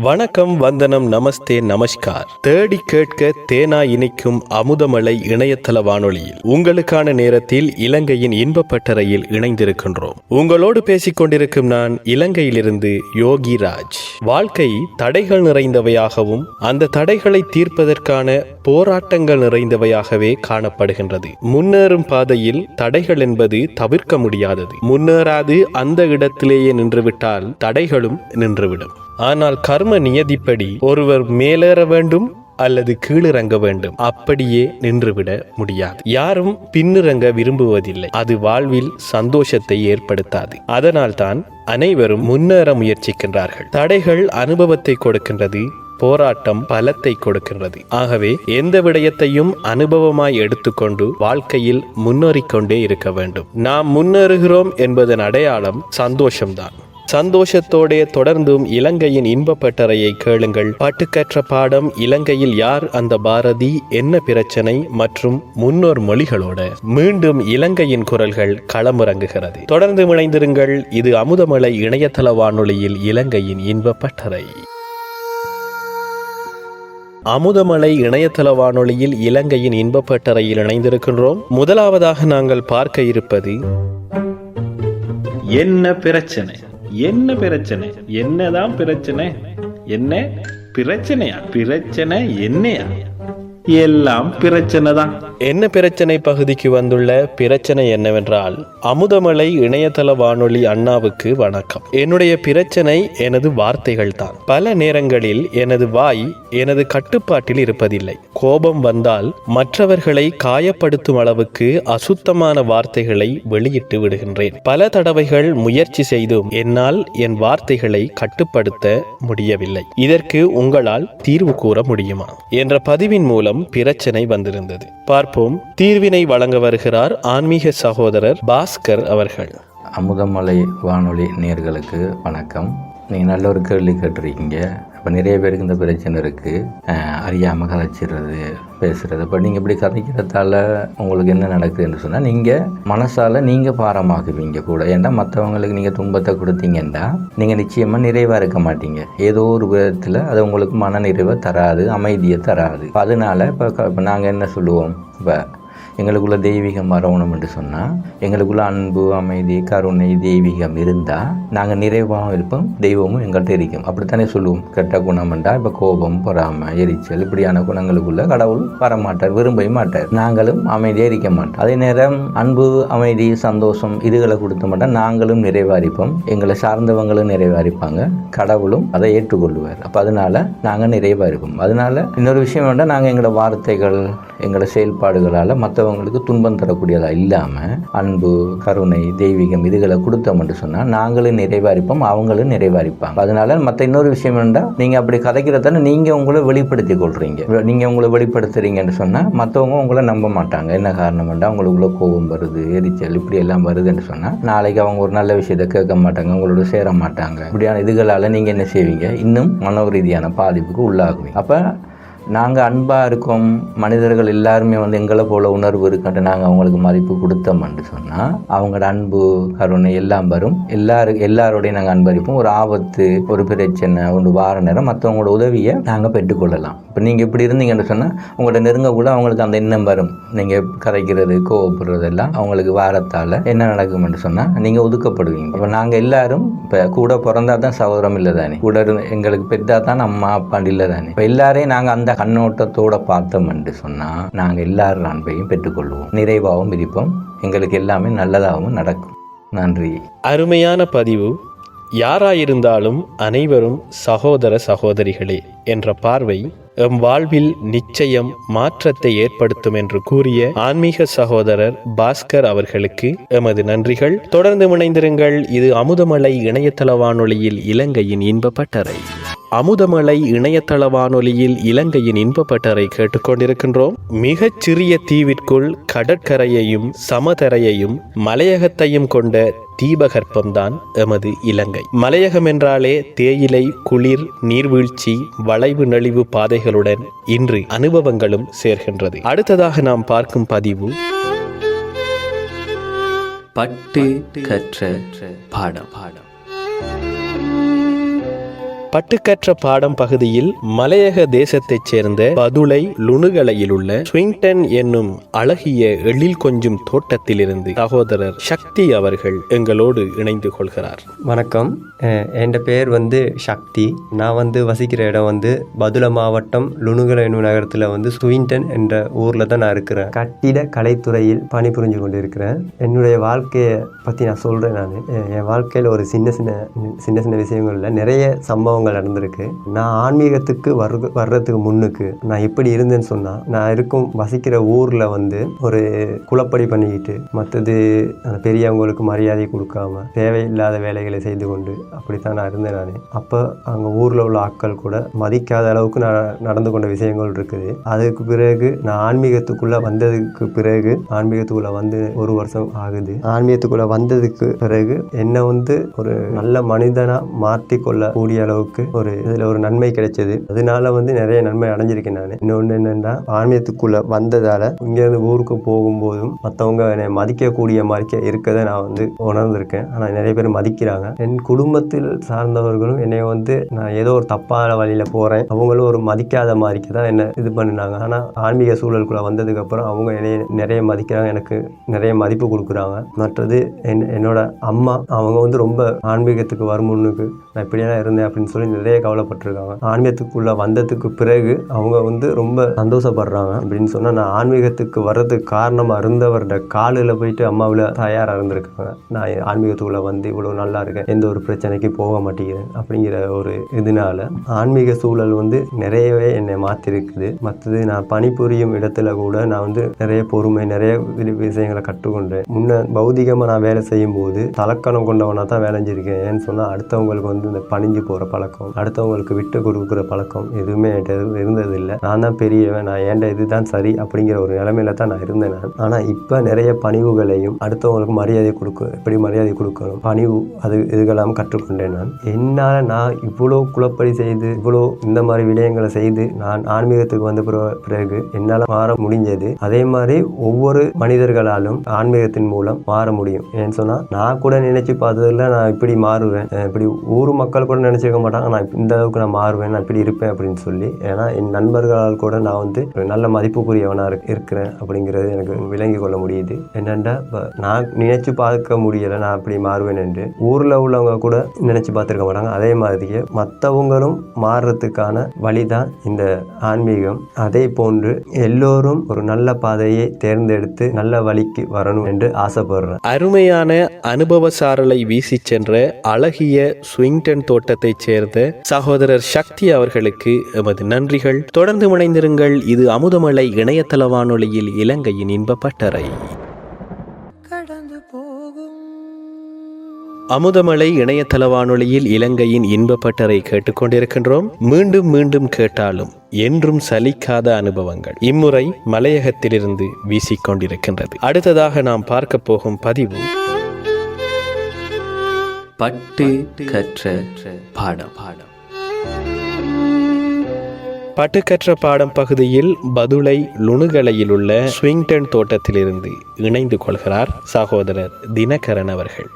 வணக்கம் வந்தனம் நமஸ்தே நமஸ்கார். தேடி கேட்க தேனா இணைக்கும் அமுதமலை இணையதள வானொலியில். உங்களுக்கான நேரத்தில் இலங்கையின் இன்பப்பட்டறையில் இணைந்திருக்கின்றோம். உங்களோடு பேசிக் கொண்டிருக்கும் நான் இலங்கையிலிருந்து யோகி ராஜ் வாழ்க்கை தடைகள் நிறைந்தவையாகவும் அந்த தடைகளை தீர்ப்பதற்கான போராட்டங்கள் நிறைந்தவையாகவே காணப்படுகின்றது. முன்னேறும் பாதையில் தடைகள் என்பது தவிர்க்க முடியாதது. முன்னேறாது அந்த இடத்திலேயே நின்றுவிட்டால் தடைகளும் நின்றுவிடும். ஆனால் கர்ம நியதிப்படி ஒருவர் மேலேற வேண்டும் அல்லது கீழிறங்க வேண்டும். அப்படியே நின்றுவிட முடியாது. யாரும் பின்னிறங்க விரும்புவதில்லை. அது வாழ்வில் சந்தோஷத்தை ஏற்படுத்தாது. அதனால்தான் அனைவரும் முன்னேற முயற்சிக்கின்றார்கள். தடைகள் அனுபவத்தை கொடுக்கின்றது போராட்டம் பலத்தை கொடுக்கின்றது. ஆகவே எந்த விடயத்தையும் அனுபவமாய் எடுத்துக்கொண்டு வாழ்க்கையில் முன்னேறிக்கொண்டே இருக்க வேண்டும். நாம் முன்னேறுகிறோம் என்பதன் அடையாளம் சந்தோஷம்தான். சந்தோஷத்தோடே தொடர்ந்தும் இலங்கையின் இன்பப்பட்டறையை கேளுங்கள். பாட்டுக்கற்ற பாடம் இலங்கையில் யார் அந்த பாரதி? என்ன பிரச்சனை? மற்றும் முன்னோர் மொழிகளோட மீண்டும் இலங்கையின் குரல்கள் களமிறங்குகிறது. தொடர்ந்து இணைந்திருங்கள். இது அமுதமலை இணையதள வானொலியில் இலங்கையின் இன்பப்பட்டறை. அமுதமலை இணையதள வானொலியில் இலங்கையின் இன்பப்பட்டறையில் இணைந்திருக்கின்றோம். முதலாவதாக நாங்கள் பார்க்க இருப்பது என்ன பிரச்சனை? என்ன பிரச்சனை? என்னதான் பிரச்சனை? என்ன பிரச்சனையா? பிரச்சனை என்னையா? எல்லாம் பிரச்சனை தான். என்ன பிரச்சனை பகுதிக்கு வந்துள்ள பிரச்சனை என்னவென்றால் அமுதமலை இணையதள வானொலி அண்ணாவுக்கு வணக்கம். என்னுடைய பிரச்சனை எனது வார்த்தைகள் தான் பல நேரங்களில் எனது வாய் எனது கட்டுப்பாட்டில் இருப்பதில்லை. கோபம் வந்தால் மற்றவர்களை காயப்படுத்தும் அளவுக்கு அசுத்தமான வார்த்தைகளை வெளியிட்டு விடுகின்றேன். பல தடவைகள் முயற்சி செய்தும் என்னால் என் வார்த்தைகளை கட்டுப்படுத்த முடியவில்லை. இதற்கு உங்களால் தீர்வு கூற முடியுமா? என்ற பதிவின் மூலம் பிரச்சனை வந்திருந்தது. பார்ப்போம். தீர்வினை வழங்க வருகிறார் ஆன்மீக சகோதரர் பாஸ்கர் அவர்கள். அமுதமலை வானொலி நேர்களுக்கு வணக்கம். நீங்கள் நல்ல ஒரு கேள்வி கேட்டிருக்கீங்க. இப்போ நிறைய பேருக்கு இந்த பிரச்சனை இருக்குது அறியாமல் கதைச்சிடுறது பேசுகிறது இப்போ நீங்கள் இப்படி கதைக்கிறதால உங்களுக்கு என்ன நடக்குதுன்னு சொன்னால் நீங்கள் மனசால் நீங்கள் பாரமாகுவீங்க கூட. ஏன்னா மற்றவங்களுக்கு நீங்கள் துன்பத்தை கொடுத்தீங்கன்னா நீங்கள் நிச்சயமாக நிறைவாக இருக்க மாட்டீங்க. ஏதோ ஒரு விதத்தில் அது உங்களுக்கு மன நிறைவை தராது அமைதியை தராது. அதனால் அதனால இப்போ இப்போ நாங்கள் என்ன சொல்லுவோம்? இப்போ எங்களுக்குள்ள தெய்வீகம் வரணும் என்று சொன்னால் எங்களுக்குள்ள அன்பு அமைதி கருணை தெய்வீகம் இருந்தால் நாங்கள் நிறைவாகவும் இருப்போம் தெய்வமும் எங்கள்கிட்ட இருக்கும். அப்படித்தானே சொல்லுவோம். கெட்ட குணம் என்றால் இப்போ கோபம் பொறாமை எரிச்சல் இப்படியான குணங்களுக்குள்ள கடவுள் வரமாட்டார் விரும்பவே மாட்டார். நாங்களும் அமைதியாக இருக்க மாட்டோம். அதே நேரம் அன்பு அமைதி சந்தோஷம் இதுகளை கொடுத்த மாட்டோம் நாங்களும் நிறைவாரிப்போம் எங்களை சார்ந்தவங்களும் நிறைவாரிப்பாங்க கடவுளும் அதை ஏற்றுக்கொள்வார். அப்போ அதனால நாங்கள் நிறைவாக இருப்போம். அதனால இன்னொரு விஷயம் வேண்டாம் நாங்கள் எங்களோட வார்த்தைகள் எங்களோட செயல்பாடுகளால் மற்றவங்களுக்கு துன்பம் தரக்கூடியதாக இல்லாமல் அன்பு கருணை தெய்வீகம் இதுகளை கொடுத்தோம் என்று சொன்னால் நாங்களும் நிறைவாரிப்போம் அவங்களும் நிறைவாரிப்பாங்க அதனால மற்ற இன்னொரு விஷயம் வேண்டாம் நீங்கள் அப்படி கதைக்கிறதான நீங்கள் உங்களை வெளிப்படுத்தி கொள்கிறீங்க நீங்கள் உங்களை வெளிப்படுத்துறீங்கன்னு சொன்னால் மற்றவங்க உங்களை நம்ப மாட்டாங்க. என்ன காரணம் வேண்டாம் உங்களுக்குள்ள கோபம் வருது எரிச்சல் இப்படி எல்லாம் வருதுன்னு சொன்னால் நாளைக்கு அவங்க ஒரு நல்ல விஷயத்தை கேட்க மாட்டாங்க உங்களோட சேர மாட்டாங்க. இப்படியான இதுகளால் நீங்கள் என்ன செய்வீங்க? இன்னும் மனோ ரீதியான பாதிப்புக்கு உள்ளாகுவீங்க. அப்போ நாங்கள் அன்பாக இருக்கோம் மனிதர்கள் எல்லாருமே வந்து எங்களை போல உணர்வு இருக்குன்ட்டு நாங்கள் அவங்களுக்கு மதிப்பு கொடுத்தோம்னு சொன்னால் அவங்களோட அன்பு கருணை எல்லாம் வரும். எல்லாரு எல்லாரோடையும் நாங்கள் அன்பளிப்போம் ஒரு ஆபத்து ஒரு பிரச்சனை ஒன்று வார நேரம் மற்றவங்களோட உதவியை நாங்கள் பெற்றுக்கொள்ளலாம். இப்போ நீங்கள் இப்படி இருந்தீங்கன்னு சொன்னால் உங்களோட நெருங்கக்குள்ள அவங்களுக்கு அந்த எண்ணம் வரும். நீங்கள் கதைக்கிறது கோவப்படுறது எல்லாம் அவங்களுக்கு வாரத்தால் என்ன நடக்கும்னு சொன்னால் நீங்கள் ஒதுக்கப்படுவீங்க. அப்போ நாங்கள் எல்லாரும் இப்போ கூட பிறந்தா தான் சகோதரம் இல்லை தானே கூட இருந்து எங்களுக்கு பெற்றா தான் அம்மா அப்பாண்டு இல்லை தானே இப்போ எல்லாரையும் நாங்கள் அந்த கண்ணோட்டத்தோட பார்த்தோம்னு சொன்னால் நாங்கள் எல்லாரும் அன்பையும் பெற்றுக்கொள்வோம். நிறைவாகவும் இருப்போம். எங்களுக்கு எல்லாமே நல்லதாகவும் நடக்கும். நன்றி. அருமையான பதிவு. யாராயிருந்தாலும் அனைவரும் சகோதர சகோதரிகளே என்ற பார்வை எம் வாழ்வில் நிச்சயம் மாற்றத்தை ஏற்படுத்தும் என்று கூறிய ஆன்மீக சகோதரர் பாஸ்கர் அவர்களுக்கு எமது நன்றிகள். தொடர்ந்து இணைந்திருங்கள். இது அமுதமலை இணையதள வானொலியில் இலங்கையின் இன்ப பட்டறை. அமுதமலை இணையதள வானொலியில் இலங்கையின் இன்பப்பட்டறை கேட்டுக்கொண்டிருக்கின்றோம். மிகச் சிறிய தீவிற்குள் கடற்கரையையும் சமதரையையும் மலையகத்தையும் கொண்ட தீபகற்பம்தான் எமது இலங்கை. மலையகம் என்றாலே தேயிலை குளிர் நீர்வீழ்ச்சி வளைவு நெளிவு பாதைகளுடன் இன்று அனுபவங்களும் சேர்கின்றது. அடுத்ததாக நாம் பார்க்கும் பதிவு பட்டு கற்ற பாடம். பாடம் பட்டுக்கற்ற பாடம் பகுதியில் மலையக தேசத்தைச் சேர்ந்த பதுளை லுணுகலையில் உள்ள ஸ்விங்டன் என்னும் அழகிய எழில் கொஞ்சும் தோட்டத்திலிருந்து சகோதரர் சக்தி அவர்கள் எங்களோடு இணைந்து கொள்கிறார். வணக்கம். என் பேர் வந்து சக்தி. நான் வந்து வசிக்கிற இடம் வந்து பதுளை மாவட்டம் லுணுகலை என்னும் நகரத்தில் வந்து ஸ்விங்டன் என்ற ஊரில் தான் நான் இருக்கிறேன். கட்டிட கலைத்துறையில் பணிபுரிஞ்சு கொண்டு இருக்கிறேன் என்னுடைய வாழ்க்கையை பற்றி நான் சொல்கிறேன் நான். என் வாழ்க்கையில் ஒரு சின்ன சின்ன சின்ன சின்ன விஷயங்கள்ல நிறைய சம்பவம் சம்பவங்கள் நடந்திருக்கு. நான் ஆன்மீகத்துக்கு வர்றது வர்றதுக்கு முன்னுக்கு நான் எப்படி இருந்தேன்னு சொன்னால் நான் இருக்கும் வசிக்கிற ஊரில் வந்து ஒரு குழப்படி பண்ணிக்கிட்டு மற்றது அந்த பெரியவங்களுக்கு மரியாதை கொடுக்காம தேவையில்லாத வேலைகளை செய்து கொண்டு அப்படித்தான் நான் இருந்தேன் நான். அப்போ அங்கே ஊரில் உள்ள ஆட்கள் கூட மதிக்காத அளவுக்கு நான் நடந்து கொண்ட விஷயங்கள் இருக்குது. அதுக்கு பிறகு நான் ஆன்மீகத்துக்குள்ளே வந்ததுக்கு பிறகு ஆன்மீகத்துக்குள்ளே வந்து ஒரு வருஷம் ஆகுது. ஆன்மீகத்துக்குள்ளே வந்ததுக்கு பிறகு என்னை வந்து ஒரு நல்ல மனிதனாக மாற்றிக்கொள்ள கூடிய அளவுக்கு ஒரு இதில் ஒரு நன்மை கிடைச்சது. அதனால வந்து நிறைய நன்மை அடைஞ்சிருக்கேன் நான். இன்னொன்று என்னென்னா ஆன்மீகத்துக்குள்ளே வந்ததால் இங்கேருந்து ஊருக்கு போகும்போதும் மற்றவங்க என்னை மதிக்கக்கூடிய மாதிரி இருக்கதை நான் வந்து உணர்ந்திருக்கேன். ஆனால் நிறைய பேர் மதிக்கிறாங்க. என் குடும்பத்தில் சார்ந்தவர்களும் என்னை வந்து நான் ஏதோ ஒரு தப்பான வழியில் போகிறேன் அவங்களும் ஒரு மதிக்காத மாதிரிக்கு தான் என்ன இது பண்ணினாங்க. ஆனால் ஆன்மீக சூழலுக்குள்ளே வந்ததுக்கப்புறம் அவங்க என்னை நிறைய மதிக்கிறாங்க. எனக்கு நிறைய மதிப்பு கொடுக்குறாங்க. மற்றது என் என்னோட அம்மா அவங்க வந்து ரொம்ப ஆன்மீகத்துக்கு வரும் நான் இப்படியெல்லாம் இருந்தேன் அப்படின்னு சொல்லி நிறைய கவலைப்பட்டிருக்காங்க. ஆன்மீகத்துக்குள்ளே வந்ததுக்கு பிறகு அவங்க வந்து ரொம்ப சந்தோஷப்படுறாங்க. அப்படின்னு சொன்னால் நான் ஆன்மீகத்துக்கு வர்றதுக்கு காரணமாக இருந்தவரோட காலில் போயிட்டு அம்மாவில் தயாராக இருந்திருக்காங்க. நான் ஆன்மீகத்துக்குள்ளே வந்து இவ்வளோ நல்லா இருக்கேன். எந்த ஒரு பிரச்சனைக்கு போக மாட்டேங்கிறேன் அப்படிங்கிற ஒரு இதனால ஆன்மீக சூழல் வந்து நிறையவே என்னை மாற்றிருக்குது மற்றது நான் பணிபுரியும் இடத்துல கூட நான் வந்து நிறைய பொறுமை நிறைய விஷயங்களை கற்றுக்கொண்டேன். முன்ன பௌதிகமாக நான் வேலை செய்யும் போது தலக்கணம் கொண்டவனாக தான் வேலை செஞ்சிருக்கேன் ஏன்னு சொன்னால் அடுத்தவங்களுக்கு வந்து இந்த பணிஞ்சு போகிற பழக்கம் அடுத்தவங்களுக்கு விட்டு கொடுக்குற பழக்கம் எதுவுமே என்கிட்ட இருந்தது இருந்ததில்லை. நான் தான் பெரியவன். நான் ஏன்டா இதுதான் சரி அப்படிங்கிற ஒரு நிலைமையில தான் நான் இருந்தேன் நான். ஆனால் இப்போ நிறைய பணிவுகளையும் அடுத்தவங்களுக்கு மரியாதை கொடுக்க எப்படி மரியாதை கொடுக்கணும்? பணிவு அது இதுகெல்லாம் கற்றுக்கொண்டேன் நான். என்னால் நான் இவ்வளோ குழப்படி செய்து இவ்வளோ இந்த மாதிரி விடயங்களை செய்து நான் ஆன்மீகத்துக்கு வந்த பிறகு என்னால் மாற முடிஞ்சது. அதே மாதிரி ஒவ்வொரு மனிதர்களாலும் ஆன்மீகத்தின் மூலம் மாற முடியும். ஏன்னு சொன்னால் நான் கூட நினைச்சு பார்த்ததில்ல நான் இப்படி மாறுவேன். இப்படி ஊர் மக்கள் கூட நினைச்சிருக்க மாட்டாங்க நான் இந்த அளவுக்கு நான் மாறுவேன் நான் இப்படி இருப்பேன் அப்படின்னு சொல்லி. ஏன்னா என் நண்பர்களால் கூட நான் வந்து நல்ல மதிப்புக்குரியவனாக இருக்- இருக்கிறேன் அப்படிங்கிறது எனக்கு விளங்கி கொள்ள முடியுது. என்னென்னா இப்போ நான் நினைச்சு பார்க்க முடியலை நான் அப்படி மாறுவேன் என்று. ஊரில் உள்ளவங்க கூட நினைச்சு பார்த்துருக்க மாட்டாங்க. அதே மாதிரியே மற்றவங்களும் மாறுறதுக்கான வழி தான் இந்த ஆன்மீகம். அதே போன்று எல்லோரும் ஒரு நல்ல பாதையை தேர்ந்தெடுத்து நல்ல வழிக்கு வரணும் என்று ஆசைப்படுறேன். அருமையான அனுபவ சாரலை வீசி சென்ற அழகிய ஸ்விங்டன் தோட்டத்தைச் சேர்ந்த சகோதரர் சக்தி அவர்களுக்கு எமது நன்றிகள். தொடர்ந்து இணைந்திருங்கள் இது அமுதமலை இணையதள வானொலியில் இலங்கையின் இன்ப பட்டறை. அமுதமலை இணையதள வானொலியில் இலங்கையின் இன்பப்பட்டரை கேட்டுக்கொண்டிருக்கின்றோம் மீண்டும் மீண்டும் கேட்டாலும் என்றும் சலிக்காத அனுபவங்கள் இம்முறை மலையகத்திலிருந்து வீசிக்கொண்டிருக்கின்றது அடுத்ததாக நாம் பார்க்க போகும் பதிவு. பட்டு கற்ற பாடம். பாடம் பட்டுக்கற்ற பாடம் பகுதியில் பதுளை லுணுகலையில் உள்ள ஸ்விங்டன் தோட்டத்திலிருந்து இணைந்து கொள்கிறார் சகோதரர் தினகரன் அவர்கள்.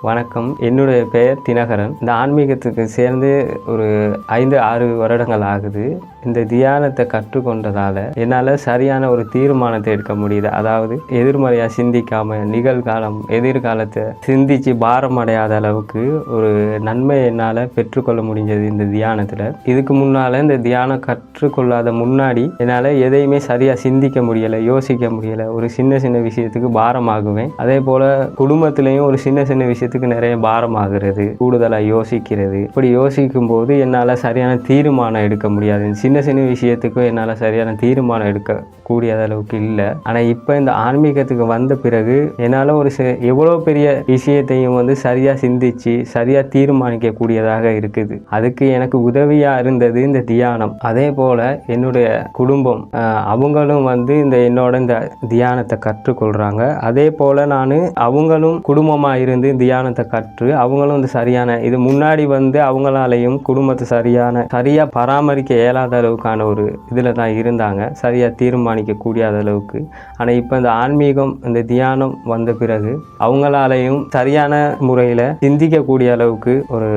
வணக்கம். என்னுடைய பெயர் தினகரன். இந்த ஆன்மீகத்துக்கு சேர்ந்து ஒரு ஐந்து ஆறு வருடங்கள் ஆகுது. இந்த தியானத்தை கற்றுக்கொண்டதால என்னால் சரியான ஒரு தீர்மானத்தை எடுக்க முடியுது. அதாவது எதிர்மறையாக சிந்திக்காமல் நிகழ்காலம் எதிர்காலத்தை சிந்திச்சு பாரம் அடையாத அளவுக்கு ஒரு நன்மை என்னால் பெற்றுக்கொள்ள முடிஞ்சது இந்த தியானத்தில். இதுக்கு முன்னால் இந்த தியானம் கற்றுக்கொள்ளாத முன்னாடி என்னால் எதையுமே சரியாக சிந்திக்க முடியலை யோசிக்க முடியலை. ஒரு சின்ன சின்ன விஷயத்துக்கு பாரமாகுவேன். அதே போல் குடும்பத்திலையும் ஒரு சின்ன சின்ன விஷயத்துக்கு நிறைய பாரமாகிறது கூடுதலாக யோசிக்கிறது. இப்படி யோசிக்கும் போது என்னால் சரியான தீர்மானம் எடுக்க முடியாது. சின்ன சின்ன விஷயத்துக்கும் என்னால் சரியான தீர்மானம் எடுக்க அளவுக்கு இல்லை. ஆனால் இப்போ இந்த ஆன்மீகத்துக்கு வந்த பிறகு என்னால் ஒரு எவ்வளோ பெரிய விஷயத்தையும் வந்து சரியாக சிந்திச்சு சரியாக தீர்மானிக்க கூடியதாக இருக்குது. அதுக்கு எனக்கு உதவியாக இருந்தது இந்த தியானம். அதே போல் என்னுடைய குடும்பம் அவங்களும் வந்து இந்த என்னோட இந்த தியானத்தை கற்றுக்கொள்கிறாங்க அதே போல் நான் அவங்களும் குடும்பமாக இருந்து தியானத்தை கற்று அவங்களும் வந்து சரியான இது முன்னாடி வந்து அவங்களாலையும் குடும்பத்தை சரியான சரியாக பராமரிக்க இயலாத அளவுக்கான ஒரு இதில் தான் இருந்தாங்க. சரியா தீர்மானிக்க கூடியாத அளவுக்கு. ஆனால் இப்போ இந்த ஆன்மீகம் இந்த தியானம் வந்த பிறகு அவங்களாலையும் சரியான முறையில் சிந்திக்கக்கூடிய அளவுக்கு ஒரு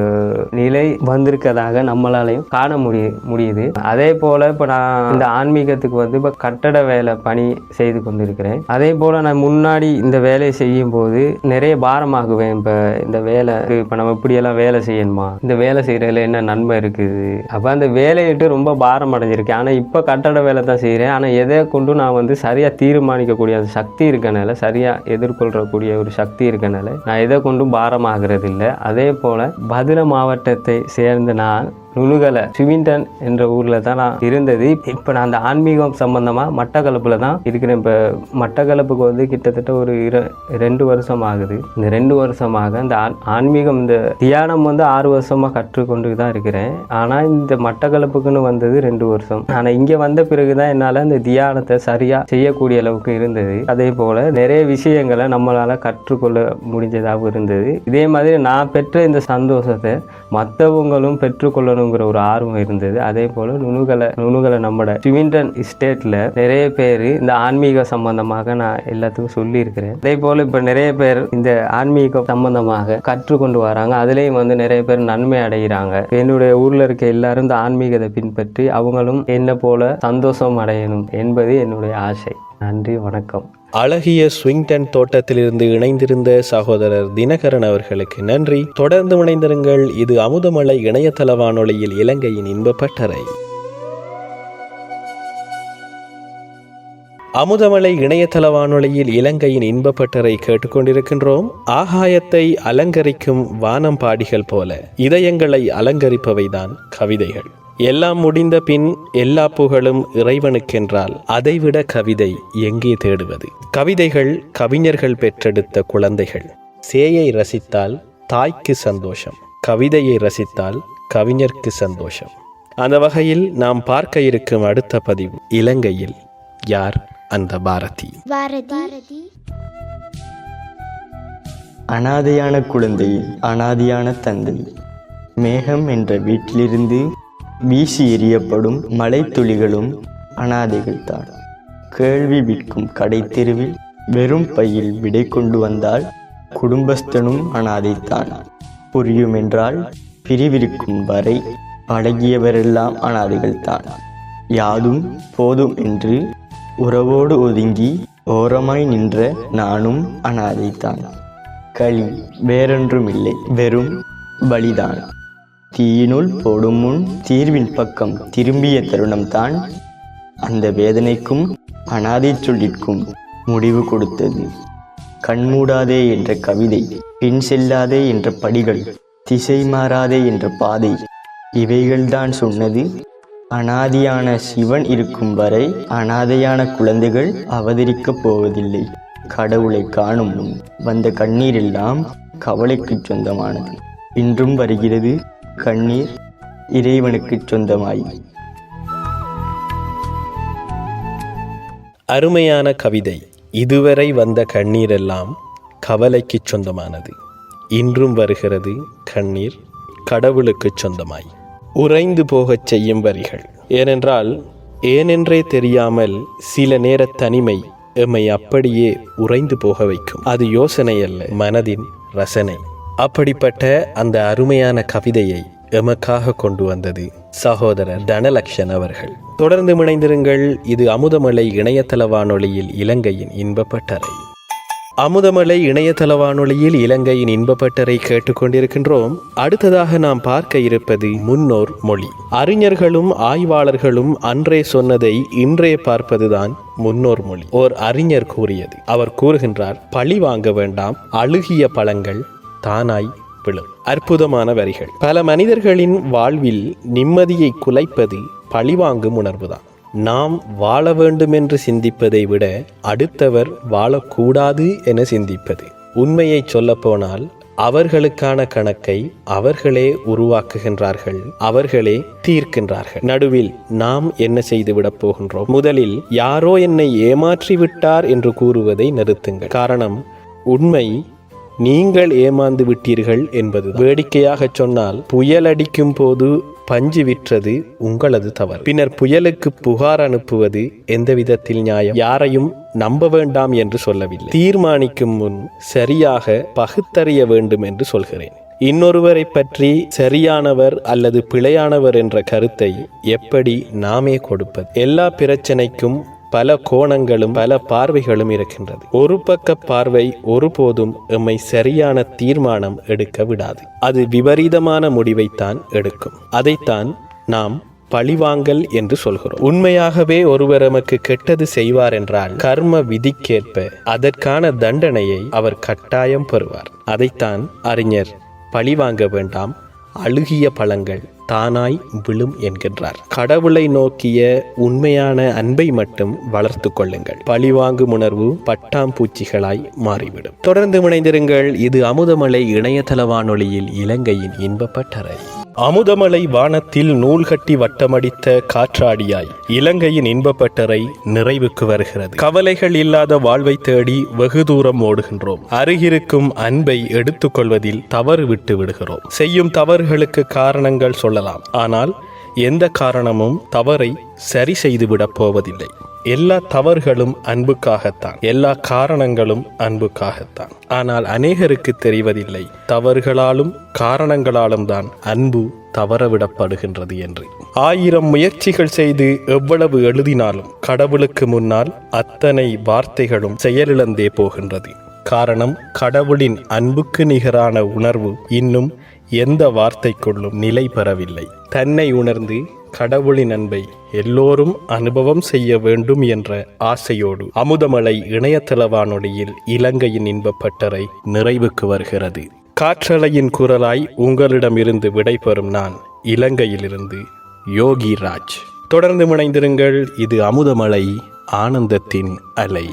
நிலை வந்திருக்கதாக நம்மளாலையும் காண முடிய முடியுது. அதே போல் இப்போ நான் இந்த ஆன்மீகத்துக்கு வந்து இப்போ கட்டட வேலை பணி செய்து கொண்டிருக்கிறேன். அதே போல் நான் முன்னாடி இந்த வேலையை செய்யும் போது நிறைய பாரமாகுவேன். இப்போ இந்த வேலை இப்போ நம்ம இப்படியெல்லாம் வேலை செய்யணுமா? இந்த வேலை செய்கிறதுல என்ன நன்மை இருக்குது? அப்போ அந்த வேலையிட்டு ரொம்ப பாரம் அடைஞ்சிருக்கேன் ஆனால் இப்போ கட்டட வேலை தான் செய்கிறேன் ஆனால் எதை கொண்டு நான் வந்து சரியாக தீர்மானிக்கக்கூடிய அந்த சக்தி இருக்கனால சரியாக எதிர்கொள்கிறக்கூடிய ஒரு சக்தி இருக்கனால நான் எதை கொண்டும் பாரமாகிறது இல்லை அதே போல் பதில மாவட்டத்தை சேர்ந்த நான் நுணுகலை ஸ்விமிண்டன் என்ற ஊரில் தான் நான் இருந்தது. இப்போ நான் அந்த ஆன்மீகம் சம்பந்தமாக மட்டக்களப்பில் தான் இருக்கிறேன். இப்போ மட்டக்களப்புக்கு வந்து கிட்டத்தட்ட ஒரு இர ரெண்டு வருஷம் ஆகுது இந்த ரெண்டு வருஷமாக இந்த ஆன் ஆன்மீகம் இந்த தியானம் வந்து ஆறு வருஷமாக கற்றுக்கொண்டு தான் இருக்கிறேன். ஆனால் இந்த மட்டக்களப்புக்குன்னு வந்தது ரெண்டு வருஷம். ஆனால் இங்கே வந்த பிறகு தான் என்னால் இந்த தியானத்தை சரியாக செய்யக்கூடிய அளவுக்கு இருந்தது. அதே போல் நிறைய விஷயங்களை நம்மளால் கற்றுக்கொள்ள முடிஞ்சதாகவும் இருந்தது. இதே மாதிரி நான் பெற்ற இந்த சந்தோஷத்தை மற்றவங்களும் பெற்றுக்கொள்ளணும் பெற்றுக்கொள்ளணுங்கிற ஒரு ஆர்வம் இருந்தது. அதே போல் நுணுகலை நுணுகலை நம்மட ஸ்விமிண்டன் ஸ்டேட்டில் நிறைய பேர் இந்த ஆன்மீக சம்பந்தமாக நான் எல்லாத்துக்கும் சொல்லியிருக்கிறேன். அதே போல் இப்போ நிறைய பேர் இந்த ஆன்மீக சம்பந்தமாக கற்றுக்கொண்டு வராங்க. அதுலேயும் வந்து நிறைய பேர் நன்மை அடைகிறாங்க என்னுடைய ஊரில் இருக்க எல்லாரும் இந்த ஆன்மீகத்தை பின்பற்றி அவங்களும் என்ன போல சந்தோஷம் அடையணும் என்பது என்னுடைய ஆசை. நன்றி வணக்கம். அழகிய ஸ்விங்டன் தோட்டத்திலிருந்து இணைந்திருந்த சகோதரர் தினகரன் அவர்களுக்கு நன்றி. தொடர்ந்து இணைந்திருங்கள். இது அமுதமலை இணையதள வானொலியில் இலங்கையின் இன்பப்பட்டறை. அமுதமலை இணையதள வானொலியில் இலங்கையின் இன்பப்பட்டறை கேட்டுக்கொண்டிருக்கின்றோம். ஆகாயத்தை அலங்கரிக்கும் வானம் பாடிகள் போல. இதயங்களை அலங்கரிப்பவைதான் கவிதைகள். எல்லாம் முடிந்த பின் எல்லா புகழும் இறைவனுக்கென்றால் அதைவிட கவிதை எங்கே தேடுவது? கவிதைகள் கவிஞர்கள் பெற்றெடுத்த குழந்தைகள். சேயை ரசித்தால் தாய்க்கு சந்தோஷம். கவிதையை ரசித்தால் கவிஞர்க்கு சந்தோஷம். அந்த வகையில் நாம் பார்க்க இருக்கும் அடுத்த பதிவு இலங்கையில். யார் அந்த பாரதி? பாரதி. அனாதையான குழந்தை அனாதையான தந்தை. மேகம் என்ற வீட்டிலிருந்து வீசி எறியப்படும் மலைத்துளிகளும் அனாதைகள் தான். கேள்வி விற்கும் கடை தெருவில் வெறும் பையில் விடை கொண்டு வந்தால் குடும்பஸ்தனும் அனாதைத்தான். புரியுமென்றால் பிரிவிருக்கும் வரை பழகியவரெல்லாம் அனாதைகள் தான். யாதும் போதும் என்று உறவோடு ஒதுங்கி ஓரமாய் நின்ற நானும் அனாதைத்தான். களி வேறொன்றுமில்லை வெறும் பலிதான். தீயினுள் போடும் முன் தீர்வின் பக்கம் திரும்பிய தருணம்தான் அந்த வேதனைக்கும் அனாதை சொல்லிற்கும் முடிவு கொடுத்தது. கண்மூடாதே என்ற கவிதை பின் செல்லாதே என்ற படிகள் திசை மாறாதே என்ற பாதை இவைகள்தான் சொன்னது. அனாதியான சிவன் இருக்கும் வரை அனாதையான குழந்தைகள் அவதரிக்கப் போவதில்லை. கடவுளை காணும் முன் வந்த கண்ணீரெல்லாம் கவலைக்குச் சொந்தமானது. இன்றும் வருகிறது. கண்ணீர் இறைவனுக்கு சொந்தமாய். அருமையான கவிதை. இதுவரை வந்த கண்ணீரெல்லாம் கவலைக்கு சொந்தமானது. இன்றும் வருகிறது கண்ணீர் கடவுளுக்கு சொந்தமாய். உறைந்து போகச் செய்யும் வரிகள். ஏனென்றால் ஏனென்றே தெரியாமல் சில நேர தனிமை எம்மை அப்படியே உறைந்து போக வைக்கும். அது யோசனை அல்ல மனதின் ரசனை. அப்படிப்பட்ட அந்த அருமையான கவிதையை எமக்காக கொண்டு வந்தது சகோதரர் தனலக்ஷன் அவர்கள். தொடர்ந்து இணைந்திருங்கள் இது அமுதமலை இணையதள வானொலியில் இலங்கையின் இன்பப்பட்டறை. அமுதமலை இணையதள வானொலியில் இலங்கையின் இன்பப்பட்டறை கேட்டுக்கொண்டிருக்கின்றோம் அடுத்ததாக நாம் பார்க்க இருப்பது முன்னோர் மொழி. அறிஞர்களும் ஆய்வாளர்களும் அன்றே சொன்னதை இன்றே பார்ப்பதுதான் முன்னோர் மொழி. ஓர் அறிஞர் கூறியது. அவர் கூறுகின்றார் பழி வாங்க வேண்டாம் அழுகிய பழங்கள் தானாய் விழும். அற்புதமான வரிகள். பல மனிதர்களின் வாழ்வில் நிம்மதியை குலைப்பது பழிவாங்கும் உணர்வுதான். நாம் வாழ வேண்டும் என்று சிந்திப்பதை விட அடுத்தவர் வாழக்கூடாது என சிந்திப்பது. உண்மையை சொல்லப்போனால் அவர்களுக்கான கணக்கை அவர்களே உருவாக்குகின்றார்கள் அவர்களே தீர்க்கின்றார்கள். நடுவில் நாம் என்ன செய்துவிடப் போகின்றோம்? முதலில் யாரோ என்னை ஏமாற்றி விட்டார் என்று கூறுவதை நிறுத்துங்கள். காரணம் உண்மை நீங்கள் ஏமாந்து விட்டீர்கள் என்பது வேடிக்கையாக சொன்னால் புயல் அடிக்கும் போது பஞ்சு விற்றது உங்களது தவறு. பின்னர் புயலுக்கு புகார் அனுப்புவது எந்த விதத்தில் நியாயம்? யாரையும் நம்ப வேண்டாம் என்று சொல்லவில்லை. தீர்மானிக்கும் முன் சரியாக பகுத்தறிய வேண்டும் என்று சொல்கிறேன். இன்னொருவரை பற்றி சரியானவர் அல்லது பிழையானவர் என்ற கருத்தை எப்படி நாமே கொடுப்பது? எல்லா பிரச்சனைக்கும் பல கோணங்களும் பல பார்வைகளும் இருக்கின்றது. ஒரு பக்க பார்வை ஒருபோதும் எம்மை சரியான தீர்மானம் எடுக்க விடாது. அது விபரீதமான முடிவைத்தான் எடுக்கும். அதைத்தான் நாம் பழிவாங்கல் என்று சொல்கிறோம். உண்மையாகவே ஒருவர் எமக்கு கெட்டது செய்வார் என்றால் கர்ம விதிக்கேற்ப அதற்கான தண்டனையை அவர் கட்டாயம் பெறுவார். அதைத்தான் அறிஞர் பழிவாங்க வேண்டாம் அழுகிய பழங்கள் தானாய் விழும் என்கின்றார். கடவுளை நோக்கிய உண்மையான அன்பை மட்டும் வளர்த்து கொள்ளுங்கள். பழிவாங்கும் உணர்வு பட்டாம்பூச்சிகளாய் மாறிவிடும். தொடர்ந்து இணைந்திருங்கள் இது அமுதமலை இணையதள வானொலியில் இலங்கையின் இன்பப்பட்டறை அமுதமலை வானத்தில் நூல் கட்டி வட்டமடித்த காற்றாடியாய் இலங்கையின் இன்பப்பட்டறை நிறைவுக்கு வருகிறது. கவலைகள் இல்லாத வாழ்வை தேடி வெகு தூரம் ஓடுகின்றோம். அருகிருக்கும் அன்பை எடுத்துக்கொள்வதில் தவறு விட்டு விடுகிறோம் செய்யும் தவறுகளுக்கு காரணங்கள் சொல்லலாம். ஆனால் எந்த காரணமும் தவறை சரி செய்துவிடப் போவதில்லை. எல்லா தவறுகளும் அன்புக்காகத்தான். எல்லா காரணங்களும் அன்புக்காகத்தான். ஆனால் அநேகருக்கு தெரிவதில்லை. தவறுகளாலும் காரணங்களாலும் தான் அன்பு தவறவிடப்படுகின்றது என்று. ஆயிரம் முயற்சிகள் செய்து எவ்வளவு எழுதினாலும் கடவுளுக்கு முன்னால் அத்தனை வார்த்தைகளும் செயலிழந்தே போகின்றது. காரணம் கடவுளின் அன்புக்கு நிகரான உணர்வு இன்னும் எந்த வார்த்தைக்குள்ளும் நிலை பெறவில்லை. தன்னை உணர்ந்து கடவுளின் அன்பை எல்லோரும் அனுபவம் செய்ய வேண்டும் என்ற ஆசையோடு அமுதமலை இணையதள வானொலியில் இலங்கையின் இன்பப்பட்டறை நிறைவுக்கு வருகிறது. காற்றலையின் குரலாய் உங்களிடமிருந்து விடைபெறும் நான் இலங்கையிலிருந்து யோகி ராஜ் தொடர்ந்து முனைந்திருங்கள் இது அமுதமலை ஆனந்தத்தின் அலை.